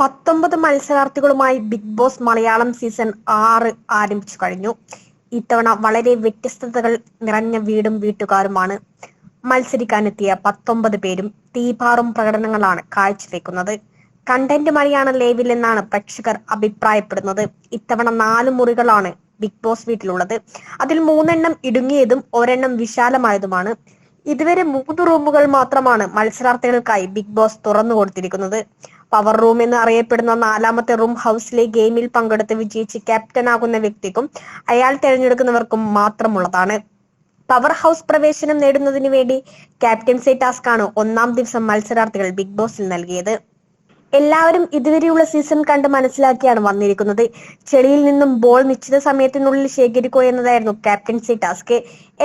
പത്തൊമ്പത് മത്സരാർത്ഥികളുമായി big boss Malayalam season ആറ് ആരംഭിച്ചു കഴിഞ്ഞു. ഇത്തവണ വളരെ വ്യത്യസ്തതകൾ നിറഞ്ഞ വീടും വീട്ടുകാരുമാണ് മത്സരിക്കാനെത്തിയ പത്തൊമ്പത് പേരും തീപാറും പ്രകടനങ്ങളാണ് കാഴ്ചവെക്കുന്നത്. കണ്ടന്റ് മഴയാണ് ലേവിൽ എന്നാണ് പ്രേക്ഷകർ അഭിപ്രായപ്പെടുന്നത്. ഇത്തവണ നാല് മുറികളാണ് ബിഗ് ബോസ് വീട്ടിലുള്ളത്. അതിൽ മൂന്നെണ്ണം ഇടുങ്ങിയതും ഒരെണ്ണം വിശാലമായതുമാണ്. ഇതുവരെ മൂന്ന് റൂമുകൾ മാത്രമാണ് മത്സരാർത്ഥികൾക്കായി ബിഗ് ബോസ് തുറന്നു കൊടുത്തിരിക്കുന്നത് പവർ റൂം എന്ന് അറിയപ്പെടുന്ന നാലാമത്തെ റൂം ഹൗസിലെ ഗെയിമിൽ പങ്കെടുത്ത് വിജയിച്ച് ക്യാപ്റ്റൻ ആകുന്ന വ്യക്തിക്കും അയാൾ തിരഞ്ഞെടുക്കുന്നവർക്കും മാത്രമുള്ളതാണ്. പവർ ഹൗസ് പ്രവേശനം നേടുന്നതിന് വേണ്ടി ക്യാപ്റ്റൻസി ടാസ്ക് ആണ് ഒന്നാം ദിവസം മത്സരാർത്ഥികൾ ബിഗ് ബോസിൽ നൽകിയത്. എല്ലാവരും ഇതുവരെയുള്ള സീസൺ കണ്ട് മനസ്സിലാക്കിയാണ് വന്നിരിക്കുന്നത്. ചെളിയിൽ നിന്നും ബോൾ നിശ്ചിത സമയത്തിനുള്ളിൽ ശേഖരിക്കുക എന്നതായിരുന്നു ക്യാപ്റ്റൻസി ടാസ്ക്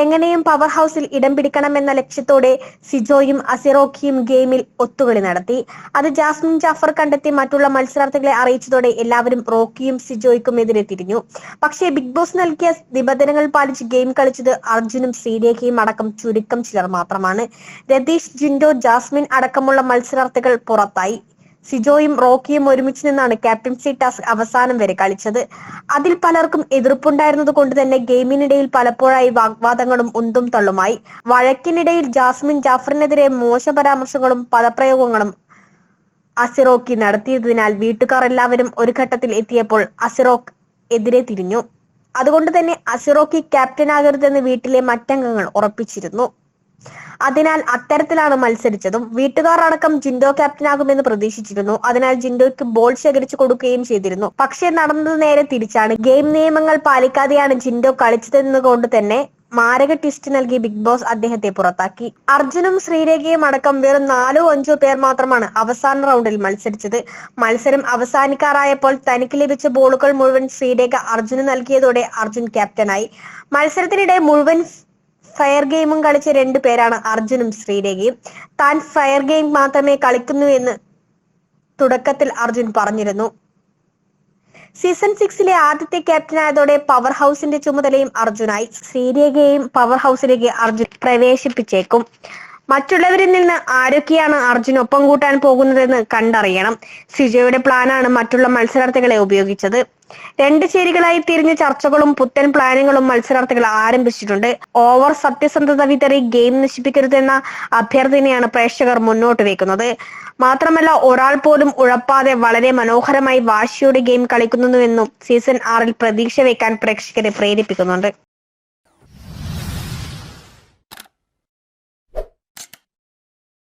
എങ്ങനെയും പവർ ഹൗസിൽ ഇടം പിടിക്കണമെന്ന ലക്ഷ്യത്തോടെ സിജോയും അസിറോക്കിയും ഗെയിമിൽ ഒത്തുകളി നടത്തി. അത് ജാസ്മിൻ ജാഫർ കണ്ടെത്തി മറ്റുള്ള മത്സരാർത്ഥികളെ അറിയിച്ചതോടെ എല്ലാവരും റോക്കിയും സിജോയ്ക്കും എതിരെ തിരിഞ്ഞു. പക്ഷേ ബിഗ് ബോസ് നൽകിയ നിബന്ധനകൾ പാലിച്ച് ഗെയിം കളിച്ചത് അർജുനും ശ്രീരേഖയും അടക്കം ചുരുക്കം ചിലർ മാത്രമാണ്. രതീഷ് ജിൻഡോ ജാസ്മിൻ അടക്കമുള്ള മത്സരാർത്ഥികൾ പുറത്തായി. സിജോയും റോക്കിയും ഒരുമിച്ച് നിന്നാണ് ക്യാപ്റ്റൻസി ടാസ്ക് അവസാനം വരെ കളിച്ചത്. അതിൽ പലർക്കും എതിർപ്പുണ്ടായിരുന്നത് കൊണ്ട് തന്നെ ഗെയിമിനിടയിൽ പലപ്പോഴായി വാഗ്വാദങ്ങളും ഉന്തും തള്ളുമായി. വഴക്കിനിടയിൽ ജാസ്മിൻ ജാഫറിനെതിരെ മോശ പരാമർശങ്ങളും പദപ്രയോഗങ്ങളും അസിറോക്കി നടത്തിയതിനാൽ വീട്ടുകാർ എല്ലാവരും ഒരു ഘട്ടത്തിൽ എത്തിയപ്പോൾ അസിറോക്ക് എതിരെ തിരിഞ്ഞു. അതുകൊണ്ട് തന്നെ അസിറോക്കി ക്യാപ്റ്റനാകരുതെന്ന് വീട്ടിലെ മറ്റംഗങ്ങൾ ഉറപ്പിച്ചിരുന്നു. അതിനാൽ അത്തരത്തിലാണ് മത്സരിച്ചതും. വീട്ടുകാർ അടക്കം ജിൻഡോ ക്യാപ്റ്റനാകുമെന്ന് പ്രതീക്ഷിച്ചിരുന്നു. അതിനാൽ ജിൻഡോയ്ക്ക് ബോൾ ശേഖരിച്ചു കൊടുക്കുകയും ചെയ്തിരുന്നു. പക്ഷേ നടന്നത് നേരെ തിരിച്ചാണ്. ഗെയിം നിയമങ്ങൾ പാലിക്കാതെയാണ് ജിൻഡോ കളിച്ചതെന്നുകൊണ്ട് തന്നെ മാരക ട്വിസ്റ്റ് നൽകി ബിഗ് ബോസ് അദ്ദേഹത്തെ പുറത്താക്കി. അർജുനും ശ്രീരേഖയും അടക്കം വെറും നാലോ അഞ്ചോ പേർ മാത്രമാണ് അവസാന റൗണ്ടിൽ മത്സരിച്ചത്. മത്സരം അവസാനിക്കാറായപ്പോൾ തനിക്ക് ലഭിച്ച ബോളുകൾ മുഴുവൻ ശ്രീരേഖ അർജുന് നൽകിയതോടെ അർജുൻ ക്യാപ്റ്റനായി. മത്സരത്തിനിടെ മുഴുവൻ ഫയർ ഗെയിമും കളിച്ച രണ്ടു പേരാണ് അർജുനും ശ്രീരേഖയും. താൻ ഫയർ ഗെയിം മാത്രമേ കളിക്കുന്നു എന്ന് തുടക്കത്തിൽ അർജുൻ പറഞ്ഞിരുന്നു. സീസൺ സിക്സിലെ ആദ്യത്തെ ക്യാപ്റ്റനായതോടെ പവർ ഹൗസിന്റെ ചുമതലയും അർജുനായി. ശ്രീരേഖയെയും പവർ ഹൗസിലേക്ക് അർജുൻ പ്രവേശിപ്പിച്ചേക്കും. മറ്റുള്ളവരിൽ നിന്ന് ആരൊക്കെയാണ് അർജുൻ ഒപ്പം കൂട്ടാൻ പോകുന്നതെന്ന് കണ്ടറിയണം. സിജോയുടെ പ്ലാനാണ് മറ്റുള്ള മത്സരാർത്ഥികളെ ഉപയോഗിച്ചത്. രണ്ട് ചേരികളായി തിരിഞ്ഞ ചർച്ചകളും പുത്തൻ പ്ലാനുകളും മത്സരാർത്ഥികൾ ആരംഭിച്ചിട്ടുണ്ട്. ഓവർ സത്യസന്ധത വിതറി ഗെയിം നശിപ്പിക്കരുതെന്ന അഭ്യർത്ഥനയാണ് പ്രേക്ഷകർ മുന്നോട്ട് വെക്കുന്നത്. മാത്രമല്ല ഒരാൾ പോലും ഉഴപ്പാതെ വളരെ മനോഹരമായി വാശിയുടെ ഗെയിം കളിക്കുന്നുവെന്നും സീസൺ ആറിൽ പ്രതീക്ഷ വെക്കാൻ പ്രേക്ഷകരെ പ്രേരിപ്പിക്കുന്നുണ്ട്.